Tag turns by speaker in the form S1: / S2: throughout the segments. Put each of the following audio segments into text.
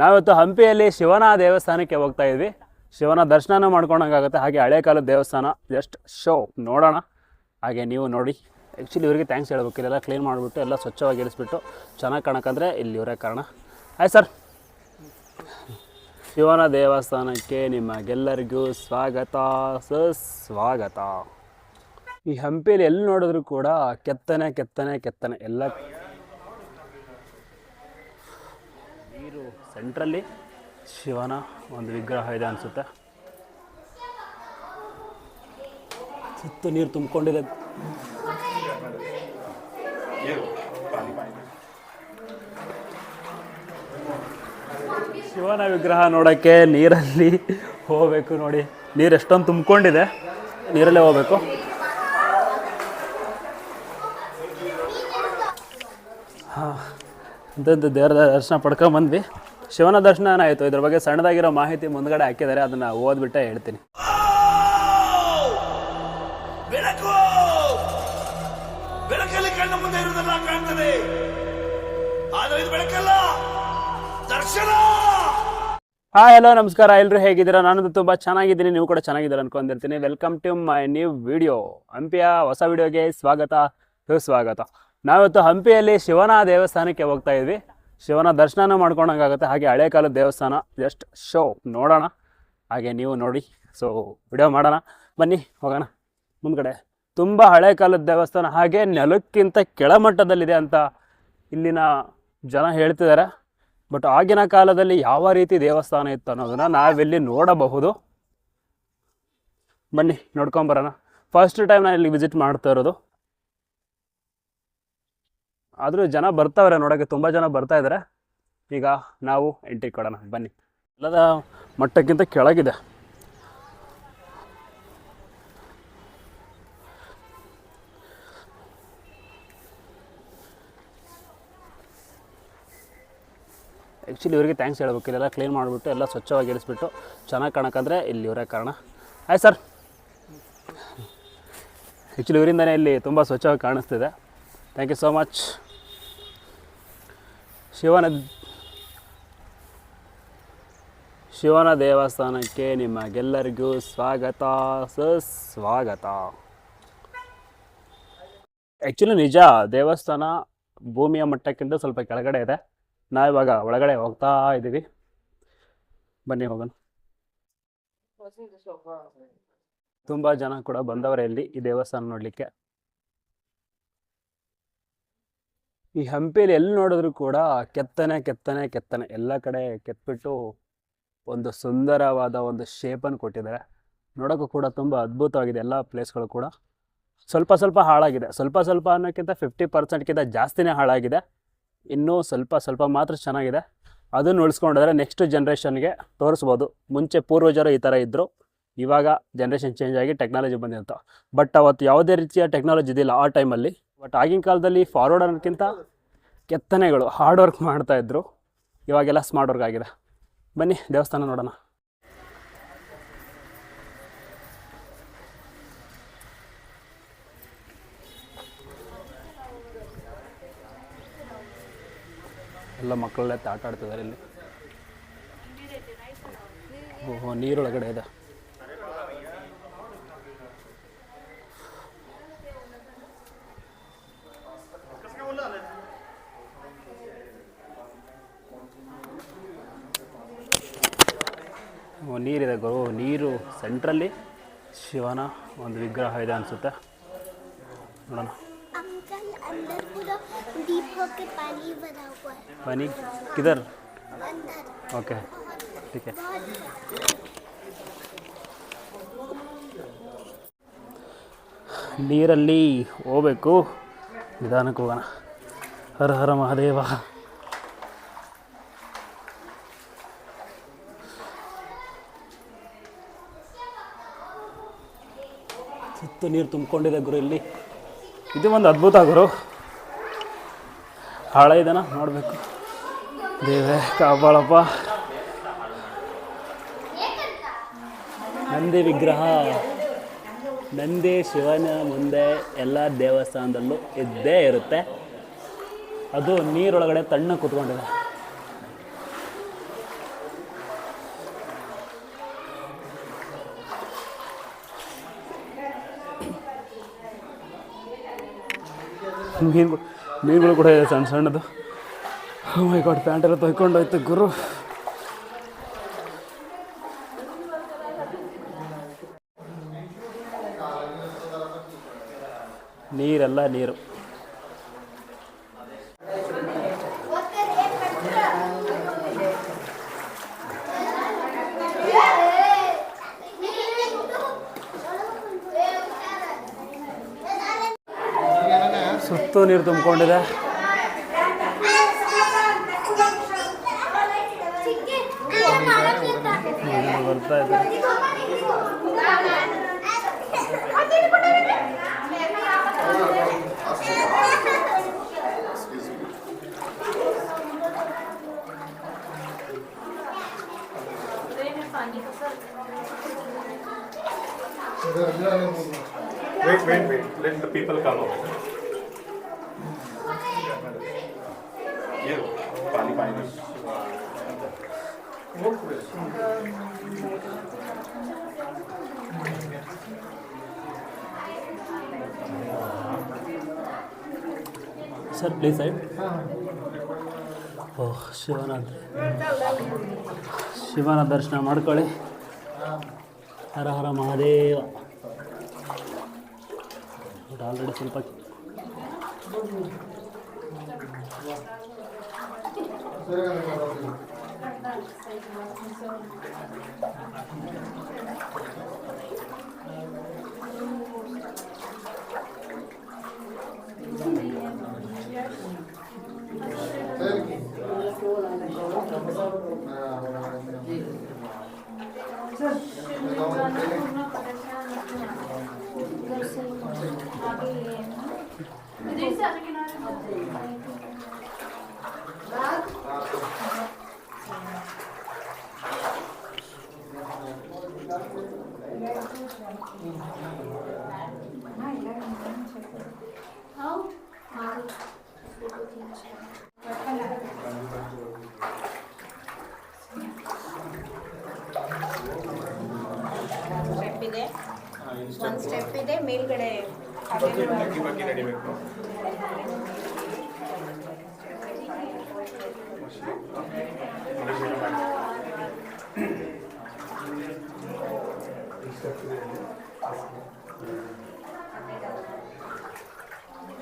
S1: ನಾವಿವತ್ತು ಹಂಪಿಯಲ್ಲಿ ಶಿವನ ದೇವಸ್ಥಾನಕ್ಕೆ ಹೋಗ್ತಾ ಇದ್ವಿ. ಶಿವನ ದರ್ಶನ ಮಾಡ್ಕೊಂಡಂಗಾಗುತ್ತೆ. ಹಾಗೆ ಹಳೆ ಕಾಲದ ದೇವಸ್ಥಾನ ಜಸ್ಟ್ ಶೋ ನೋಡೋಣ. ಹಾಗೆ ನೀವು ನೋಡಿ. ಆ್ಯಕ್ಚುಲಿ ಇವರಿಗೆ ಥ್ಯಾಂಕ್ಸ್ ಹೇಳ್ಬೇಕು. ಇಲ್ಲೆಲ್ಲ ಕ್ಲೀನ್ ಮಾಡಿಬಿಟ್ಟು ಎಲ್ಲ ಸ್ವಚ್ಛವಾಗಿ ಇರಿಸ್ಬಿಟ್ಟು ಚೆನ್ನಾಗಿ ಕಾಣಕ್ಕಂದ್ರೆ ಇಲ್ಲಿ ಇವರೇ ಕಾರಣ. ಆಯ್ತು ಸರ್ ಶಿವನ ದೇವಸ್ಥಾನಕ್ಕೆ ನಿಮಗೆಲ್ಲರಿಗೂ ಸ್ವಾಗತ ಸುಸ್ವಾಗತ ಈ ಹಂಪಿಯಲ್ಲಿ ಎಲ್ಲಿ ನೋಡಿದ್ರು ಕೂಡ ಕೆತ್ತನೆ ಕೆತ್ತನೆ ಕೆತ್ತನೆ. ಎಲ್ಲ ನೀರು ಸೆಂಟ್ರಲ್ಲಿ ಶಿವನ ಒಂದು ವಿಗ್ರಹ ಇದೆ ಅನಿಸುತ್ತೆ. ಸುತ್ತ ನೀರು ತುಂಬಿಕೊಂಡಿದೆ. ಶಿವನ ವಿಗ್ರಹ ನೋಡೋಕ್ಕೆ ನೀರಲ್ಲಿ ಹೋಗಬೇಕು ನೋಡಿ. ನೀರು ಎಷ್ಟೊಂದು ತುಂಬಿಕೊಂಡಿದೆ. ನೀರಲ್ಲೇ ಹೋಗ್ಬೇಕು. ಹಾಂ ದೇವರ ದರ್ಶನ ಪಡ್ಕೊಂಬಂದ್ವಿ ಶಿವನ ದರ್ಶನ ಆಯಿತು. ಇದ್ರ ಬಗ್ಗೆ ಸಣ್ಣದಾಗಿರೋ ಮಾಹಿತಿ ಮುಂದ್ಗಡೆ ಹಾಕಿದ್ದಾರೆ. ಅದನ್ನು ಓದ್ಬಿಟ್ಟೆ ಹೇಳ್ತೀನಿ.
S2: ಬೆಳಕು! ಬೆಳಕಲ್ಲಿ ಕಣ್ಣ ಮುಂದೆ ಇರುವುದೆಲ್ಲ ಕಾಣ್ತದೆ. ಆದರೆ ಇದು ಬೆಳಕಲ್ಲ ದರ್ಶನ!
S1: ಹಾಯ್ ಹಲೋ ನಮಸ್ಕಾರ. ಎಲ್ಲರೂ ಹೇಗಿದ್ದೀರಾ? ನಾನು ತುಂಬ ಚೆನ್ನಾಗಿದ್ದೀನಿ. ನೀವು ಕೂಡ ಚೆನ್ನಾಗಿದ್ದೀರಾ ಅನ್ಕೊಂಡಿರ್ತೀನಿ. Welcome to my new video ಹಂಪಿಯ ಹೊಸ ವಿಡಿಯೋಗೆ ಸ್ವಾಗತ. ಸುಸ್ವಾಗತ. ನಾವಿವತ್ತು ಹಂಪಿಯಲ್ಲಿ ಶಿವನ ದೇವಸ್ಥಾನಕ್ಕೆ ಹೋಗ್ತಾ ಇದ್ವಿ. ಶಿವನ ದರ್ಶನ ಮಾಡ್ಕೊಂಡಂಗಾಗುತ್ತೆ. ಹಾಗೆ ಹಳೆ ಕಾಲದ ದೇವಸ್ಥಾನ, ಜಸ್ಟ್ ಶೋ ನೋಡೋಣ. ಹಾಗೆ ನೀವು ನೋಡಿ. ಸೊ ವಿಡಿಯೋ ಮಾಡೋಣ. ಬನ್ನಿ, ಹೋಗೋಣ. ಮುಂದ್ಗಡೆ. ತುಂಬ ಹಳೆ ಕಾಲದ ದೇವಸ್ಥಾನ, ಹಾಗೆ ನೆಲಕ್ಕಿಂತ ಕೆಳಮಟ್ಟದಲ್ಲಿದೆ ಅಂತ ಇಲ್ಲಿನ ಜನ ಹೇಳ್ತಿದ್ದಾರೆ. ಬಟ್ ಆಗಿನ ಕಾಲದಲ್ಲಿ ಯಾವ ರೀತಿ ದೇವಸ್ಥಾನ ಇತ್ತು ಅನ್ನೋದನ್ನ ನಾವಿಲ್ಲಿ ನೋಡಬಹುದು. ಬನ್ನಿ, ನೋಡ್ಕೊಂಬರೋಣ. ಫಸ್ಟ್ ಟೈಮ್ ನಾನು ಇಲ್ಲಿ ವಿಸಿಟ್ ಮಾಡ್ತಾ ಇರೋದು. ಆದರೂ ಜನ ಬರ್ತಾವ್ರೆ ನೋಡೋಕ್ಕೆ ತುಂಬ ಜನ ಬರ್ತಾ ಇದ್ದಾರೆ ಈಗ ನಾವು ಎಂಟ್ರಿ ಕೊಡೋಣ, ಬನ್ನಿ. ಎಲ್ಲದ ಮಟ್ಟಕ್ಕಿಂತ ಕೆಳಗಿದೆ. ಆ್ಯಕ್ಚುಲಿ ಇವರಿಗೆ ಥ್ಯಾಂಕ್ಸ್ ಹೇಳ್ಬೇಕು. ಇಲ್ಲೆಲ್ಲ ಕ್ಲೀನ್ ಮಾಡಿಬಿಟ್ಟು, ಎಲ್ಲ ಸ್ವಚ್ಛವಾಗಿ ಇರಿಸ್ಬಿಟ್ಟು ಚೆನ್ನಾಗಿ ಕಾಣಕ್ಕಂದ್ರೆ ಇಲ್ಲಿ ಇವರೇ ಕಾರಣ. ಆಯ್ತು ಸರ್ ಆ್ಯಕ್ಚುಲಿ ಇವರಿಂದನೇ ಇಲ್ಲಿ ತುಂಬ ಸ್ವಚ್ಛವಾಗಿ ಕಾಣಿಸ್ತಿದೆ. ಥ್ಯಾಂಕ್ ಯು ಸೋ ಮಚ್ ಶಿವನ ಶಿವನ ದೇವಸ್ಥಾನಕ್ಕೆ ನಿಮಗೆಲ್ಲರಿಗೂ ಸ್ವಾಗತ ಸುಸ್ವಾಗತ. ಆ್ಯಕ್ಚುಲಿ ನಿಜ ದೇವಸ್ಥಾನ ಭೂಮಿಯ ಮಟ್ಟಕ್ಕಿಂತ ಸ್ವಲ್ಪ ಕೆಳಗಡೆ ಇದೆ. ನಾವಿವಾಗ ಒಳಗಡೆ ಹೋಗ್ತಾ ಇದ್ದೀವಿ ಬನ್ನಿ ಹೋಗೋಣ. ತುಂಬ ಜನ ಕೂಡ ಬಂದವರೇ ಇಲ್ಲಿ ಈ ದೇವಸ್ಥಾನ ನೋಡಲಿಕ್ಕೆ. ಈ ಹಂಪಿಯಲ್ಲಿ ಎಲ್ಲಿ ನೋಡಿದ್ರು ಕೂಡ ಕೆತ್ತನೆ ಕೆತ್ತನೆ ಕೆತ್ತನೆ ಎಲ್ಲ ಕಡೆ ಕೆತ್ಬಿಟ್ಟು ಒಂದು ಸುಂದರವಾದ ಒಂದು ಶೇಪನ್ನು ಕೊಟ್ಟಿದ್ದಾರೆ. ನೋಡೋಕ್ಕೂ ಕೂಡ ತುಂಬ ಅದ್ಭುತವಾಗಿದೆ ಎಲ್ಲ ಪ್ಲೇಸ್ಗಳು ಕೂಡ. ಸ್ವಲ್ಪ ಸ್ವಲ್ಪ ಹಾಳಾಗಿದೆ. ಸ್ವಲ್ಪ ಸ್ವಲ್ಪ ಅನ್ನೋಕ್ಕಿಂತ ಫಿಫ್ಟಿ ಪರ್ಸೆಂಟ್ಗಿಂತ ಜಾಸ್ತಿನೇ ಹಾಳಾಗಿದೆ. ಇನ್ನೂ ಸ್ವಲ್ಪ ಸ್ವಲ್ಪ ಮಾತ್ರ ಚೆನ್ನಾಗಿದೆ. ಅದನ್ನು ಉಳಿಸ್ಕೊಂಡ್ರೆ ನೆಕ್ಸ್ಟ್ ಜನ್ರೇಷನ್ಗೆ ತೋರಿಸ್ಬೋದು. ಮುಂಚೆ ಪೂರ್ವಜರು ಈ ಥರ ಇದ್ದರು ಇವಾಗ ಜನ್ರೇಷನ್ ಚೇಂಜ್ ಆಗಿ ಟೆಕ್ನಾಲಜಿ ಬಂದಿರ್ತಾವೆ ಬಟ್ ಅವತ್ತು ಯಾವುದೇ ರೀತಿಯ ಟೆಕ್ನಾಲಜಿ ಇದಿಲ್ಲ ಆ ಟೈಮಲ್ಲಿ ಬಟ್ ಆಗಿನ ಕಾಲದಲ್ಲಿ ಫಾರ್ವರ್ಡ್ ಅನ್ನೋಕ್ಕಿಂತ ಕೆತ್ತನೆಗಳು ಹಾರ್ಡ್ ವರ್ಕ್ ಮಾಡ್ತಾಯಿದ್ರು ಇವಾಗೆಲ್ಲ ಸ್ಮಾರ್ಟ್ ವರ್ಕ್ ಆಗಿದೆ. ಬನ್ನಿ, ದೇವಸ್ಥಾನ ನೋಡೋಣ. ಎಲ್ಲ ಮಕ್ಕಳೆಲ್ಲ ಆಟ ಆಡ್ತಿದ್ದಾರೆ ಇಲ್ಲಿ. ಓಹೋ, ನೀರೊಳಗಡೆ ಇದೆ. ನೀರಿದೆ ಗುರು ನೀರು ಸೆಂಟ್ರಲ್ಲಿ ಶಿವನ ಒಂದು ವಿಗ್ರಹ ಇದೆ ಅನಿಸುತ್ತೆ ನೋಡೋಣ
S3: अंकल अंदर पूरा डीप होके पानी भरा हुआ है
S1: पानी किधर
S3: अंदर
S1: ओके ठीक है ನೀರಲ್ಲಿ ಹೋಗ್ಬೇಕು ನಿಧಾನಕ್ಕೆ ಹೋಗೋಣ ಹರ ಹರ ಮಹಾದೇವ ಸುತ್ತ ನೀರು ತುಂಬಿಕೊಂಡಿದೆ ಗುರು ಇಲ್ಲಿ. ಇದು ಒಂದು ಅದ್ಭುತ ಗುರು. ಹಾಳ ಇದನ್ನ ನೋಡಬೇಕು. ದೇವೇ ಕಾಪಾಳಪ್ಪ ನಂದಿ ವಿಗ್ರಹ. ನಂದಿ ಶಿವನ ಮುಂದೆ ಎಲ್ಲ ದೇವಸ್ಥಾನದಲ್ಲೂ ಇದ್ದೇ ಇರುತ್ತೆ. ಅದು ನೀರೊಳಗಡೆ ತಣ್ಣ ಕೂತ್ಕೊಂಡಿದೆ. ಮೀನುಗಳು ಮೀನುಗಳು ಕೂಡ ಸಣ್ಣ ಸಣ್ಣದು. ಮೈ ಗಾಡ್ ಪ್ಯಾಂಟ್ ಎಲ್ಲ ತೊಯ್ಕೊಂಡೋಯ್ತು ಗುರು. ನೀರೆಲ್ಲ ನೀರು. ಸುತ್ತು ನೀರು ತುಂಬಿಕೊಂಡಿದೆ ಬರ್ತಾ ಇದೆ
S4: Wait, wait, wait. Let the people come out.
S1: Sir please side oh ಶಿವನ ಶಿವನ ದರ್ಶನ ಮಾಡ್ಕೊಳ್ಳಿ. ಹರ ಹರ ಮಹಾದೇವ. ಆಲ್ರೆಡಿ ಸ್ವಲ್ಪ How? How?
S5: ಸ್ಟೆಪ್ ಇದೆ ಒಂದು ಸ್ಟೆಪ್ ಇದೆ ಮೇಲ್ಗಡೆ
S4: ಬಗ್ಗಿ ಬಗ್ಗಿ ನಡಿಬೇಕು
S6: ಸ್ಟೆಪ್ ಇದೆ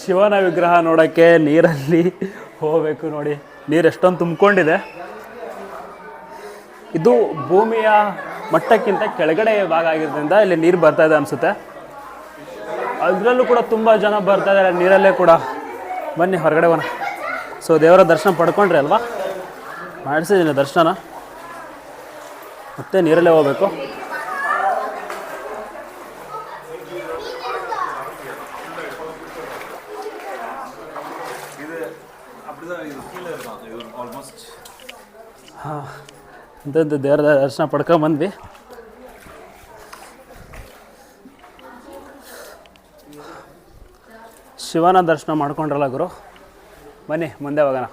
S1: ಶಿವನ ವಿಗ್ರಹ ನೋಡೋಕ್ಕೆ ನೀರಲ್ಲಿ ಹೋಗಬೇಕು ನೋಡಿ. ನೀರು ಎಷ್ಟೊಂದು ತುಂಬಿಕೊಂಡಿದೆ. ಇದು ಭೂಮಿಯ ಮಟ್ಟಕ್ಕಿಂತ ಕೆಳಗಡೆ ಭಾಗ ಆಗಿರೋದ್ರಿಂದ ಇಲ್ಲಿ ನೀರು ಬರ್ತಾ ಇದೆ ಅನಿಸುತ್ತೆ. ಅದರಲ್ಲೂ ಕೂಡ ತುಂಬ ಜನ ಬರ್ತಾ ಇದ್ದಾರೆ ನೀರಲ್ಲೇ ಕೂಡ. ಬನ್ನಿ, ಹೊರಗಡೆ ಹೋಗೋಣ ಸೊ, ದೇವರ ದರ್ಶನ ಪಡ್ಕೊಂಡ್ರಿ ಅಲ್ವಾ? ಮಾಡಿಸಿದ್ದೀನಿ ದರ್ಶನ. ಮತ್ತೆ ನೀರಲ್ಲೇ ಹೋಗ್ಬೇಕು. ಹಾಂ ಇಂಥದ್ದು ದೇವರ ದರ್ಶನ ಪಡ್ಕೊಂಬಂದ್ವಿ ಶಿವನ ದರ್ಶನ ಮಾಡ್ಕೊಂಡ್ರಲ್ಲ ಗುರು? ಬನ್ನಿ, ಮುಂದೆ ಹೋಗೋಣ.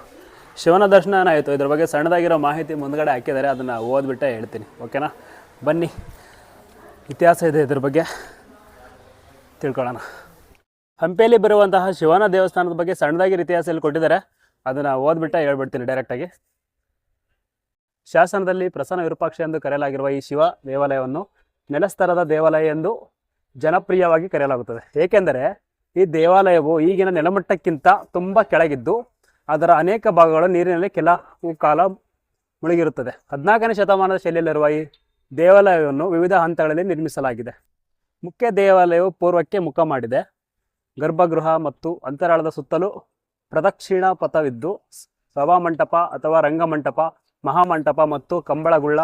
S1: ಶಿವನ ದರ್ಶನ ಏನಾಯಿತು ಇದ್ರ ಬಗ್ಗೆ ಸಣ್ಣದಾಗಿರೋ ಮಾಹಿತಿ ಮುಂದ್ಗಡೆ ಹಾಕಿದ್ದಾರೆ, ಅದನ್ನು ಓದ್ಬಿಟ್ಟೆ ಹೇಳ್ತೀನಿ ಓಕೆನಾ ಬನ್ನಿ, ಇತಿಹಾಸ ಇದೆ ಇದ್ರ ಬಗ್ಗೆ. ತಿಳ್ಕೊಳ್ಳೋಣ. ಹಂಪಿಯಲ್ಲಿ ಬರುವಂತಹ ಶಿವನ ದೇವಸ್ಥಾನದ ಬಗ್ಗೆ ಸಣ್ಣದಾಗಿ ಇತಿಹಾಸದಲ್ಲಿ ಕೊಟ್ಟಿದ್ದಾರೆ, ಅದನ್ನು ಓದ್ಬಿಟ್ಟೆ ಹೇಳ್ಬಿಡ್ತೀನಿ ಡೈರೆಕ್ಟಾಗಿ ಶಾಸನದಲ್ಲಿ ಪ್ರಸನ್ನ ವಿರೂಪಾಕ್ಷ ಎಂದು ಕರೆಯಲಾಗಿರುವ ಈ ಶಿವ ದೇವಾಲಯವನ್ನು ನೆಲಸ್ತರದ ದೇವಾಲಯ ಎಂದು ಜನಪ್ರಿಯವಾಗಿ ಕರೆಯಲಾಗುತ್ತದೆ. ಏಕೆಂದರೆ ಈ ದೇವಾಲಯವು ಈಗಿನ ನೆಲಮಟ್ಟಕ್ಕಿಂತ ತುಂಬ ಕೆಳಗಿದ್ದು, ಅದರ ಅನೇಕ ಭಾಗಗಳು ನೀರಿನಲ್ಲಿ ಕೆಲವು ಕಾಲ ಮುಳುಗಿರುತ್ತದೆ. ಹದಿನಾಲ್ಕನೇ ಶತಮಾನದ ಶೈಲಿಯಲ್ಲಿರುವ ಈ ದೇವಾಲಯವನ್ನು ವಿವಿಧ ಹಂತಗಳಲ್ಲಿ ನಿರ್ಮಿಸಲಾಗಿದೆ. ಮುಖ್ಯ ದೇವಾಲಯವು ಪೂರ್ವಕ್ಕೆ ಮುಖ ಮಾಡಿದೆ. ಗರ್ಭಗೃಹ ಮತ್ತು ಅಂತರಾಳದ ಸುತ್ತಲೂ ಪ್ರದಕ್ಷಿಣಾ ಪಥವಿದ್ದು ಸಭಾಮಂಟಪ ಅಥವಾ ರಂಗಮಂಟಪ ಮಹಾಮಂಟಪ ಮತ್ತು ಕಂಬಳಗುಳ್ಳ,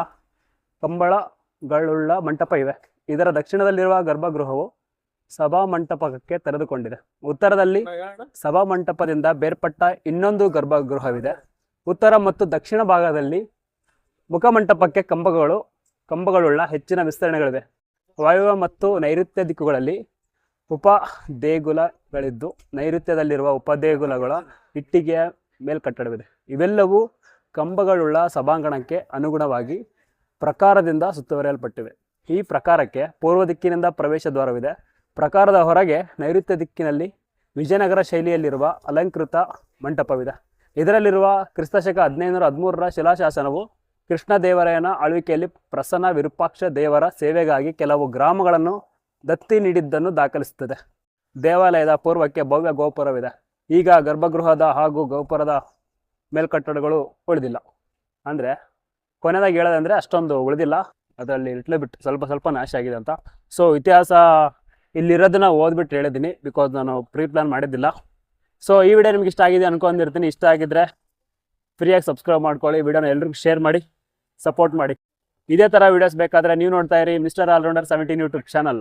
S1: ಕಂಬಳಗಳುಳ್ಳ ಮಂಟಪ ಇವೆ. ಇದರ ದಕ್ಷಿಣದಲ್ಲಿರುವ ಗರ್ಭಗೃಹವು ಸಭಾಮಂಟಪಕ್ಕೆ ತೆರೆದುಕೊಂಡಿದೆ. ಉತ್ತರದಲ್ಲಿ ಸಭಾಮಂಟಪದಿಂದ ಬೇರ್ಪಟ್ಟ ಇನ್ನೊಂದು ಗರ್ಭಗೃಹವಿದೆ. ಉತ್ತರ ಮತ್ತು ದಕ್ಷಿಣ ಭಾಗದಲ್ಲಿ ಮುಖಮಂಟಪಕ್ಕೆ ಕಂಬಗಳು, ಕಂಬಗಳುಳ್ಳ ಹೆಚ್ಚಿನ ವಿಸ್ತರಣೆಗಳಿವೆ. ವಾಯುವ ಮತ್ತು ನೈಋತ್ಯ ದಿಕ್ಕುಗಳಲ್ಲಿ ಉಪ ದೇಗುಲಗಳಿದ್ದು ನೈಋತ್ಯದಲ್ಲಿರುವ ಉಪದೇಗುಲಗಳ ಇಟ್ಟಿಗೆಯ ಮೇಲ್ಕಟ್ಟಡವಿದೆ. ಇವೆಲ್ಲವೂ ಕಂಬಗಳುಳ್ಳ ಸಭಾಂಗಣಕ್ಕೆ ಅನುಗುಣವಾಗಿ ಪ್ರಕಾರದಿಂದ ಸುತ್ತುವರಿಯಲ್ಪಟ್ಟಿವೆ. ಈ ಪ್ರಕಾರಕ್ಕೆ ಪೂರ್ವ ದಿಕ್ಕಿನಿಂದ ಪ್ರವೇಶ ದ್ವಾರವಿದೆ. ಪ್ರಕಾರದ ಹೊರಗೆ ನೈಋತ್ಯ ದಿಕ್ಕಿನಲ್ಲಿ ವಿಜಯನಗರ ಶೈಲಿಯಲ್ಲಿರುವ ಅಲಂಕೃತ ಮಂಟಪವಿದೆ. ಇದರಲ್ಲಿರುವ ಕ್ರಿಸ್ತಶಕ ಹದಿನೈದುನೂರ ಹದಿಮೂರರ ಶಿಲಾಶಾಸನವು ಕೃಷ್ಣದೇವರಾಯನ ಆಳ್ವಿಕೆಯಲ್ಲಿ ಪ್ರಸನ್ನ ವಿರೂಪಾಕ್ಷ ದೇವರ ಸೇವೆಗಾಗಿ ಕೆಲವು ಗ್ರಾಮಗಳನ್ನು ದತ್ತಿ ನೀಡಿದ್ದನ್ನು ದಾಖಲಿಸುತ್ತದೆ. ದೇವಾಲಯದ ಪೂರ್ವಕ್ಕೆ ಭವ್ಯ ಗೋಪುರವಿದೆ. ಈಗ ಗರ್ಭಗೃಹದ ಹಾಗೂ ಗೋಪುರದ ಮೇಲ್ಕಟ್ಟಡಗಳು ಉಳಿದಿಲ್ಲ. ಅಂದರೆ ಕೊನೆಯದಾಗಿ ಹೇಳೋದಂದರೆ ಅಷ್ಟೊಂದು ಉಳಿದಿಲ್ಲ. ಅದರಲ್ಲಿ ಇಟ್ಲೆ ಬಿಟ್ಟು ಸ್ವಲ್ಪ ಸ್ವಲ್ಪ ನಾಶ ಆಗಿದೆ ಅಂತ. ಸೊ ಇತಿಹಾಸ ಇಲ್ಲಿರೋದನ್ನ ಓದ್ಬಿಟ್ಟು ಹೇಳಿದ್ದೀನಿ ಬಿಕಾಸ್ ನಾನು ಪ್ರೀ ಪ್ಲಾನ್ ಮಾಡಿದ್ದಿಲ್ಲ. ಸೊ ಈ ವಿಡಿಯೋ ನಿಮ್ಗೆ ಇಷ್ಟ ಆಗಿದೆ ಅನ್ಕೊಂಡಿರ್ತೀನಿ ಇಷ್ಟ ಆಗಿದ್ರೆ ಫ್ರೀಯಾಗಿ ಸಬ್ಸ್ಕ್ರೈಬ್ ಮಾಡ್ಕೊಳ್ಳಿ. ವಿಡಿಯೋನ ಎಲ್ರಿಗೂ ಶೇರ್ ಮಾಡಿ ಸಪೋರ್ಟ್ ಮಾಡಿ. ಇದೇ ಥರ ವೀಡಿಯೋಸ್ ಬೇಕಾದರೆ ನೀವು ನೋಡ್ತಾ ಇರಿ mister all rounder seventeen YouTube channel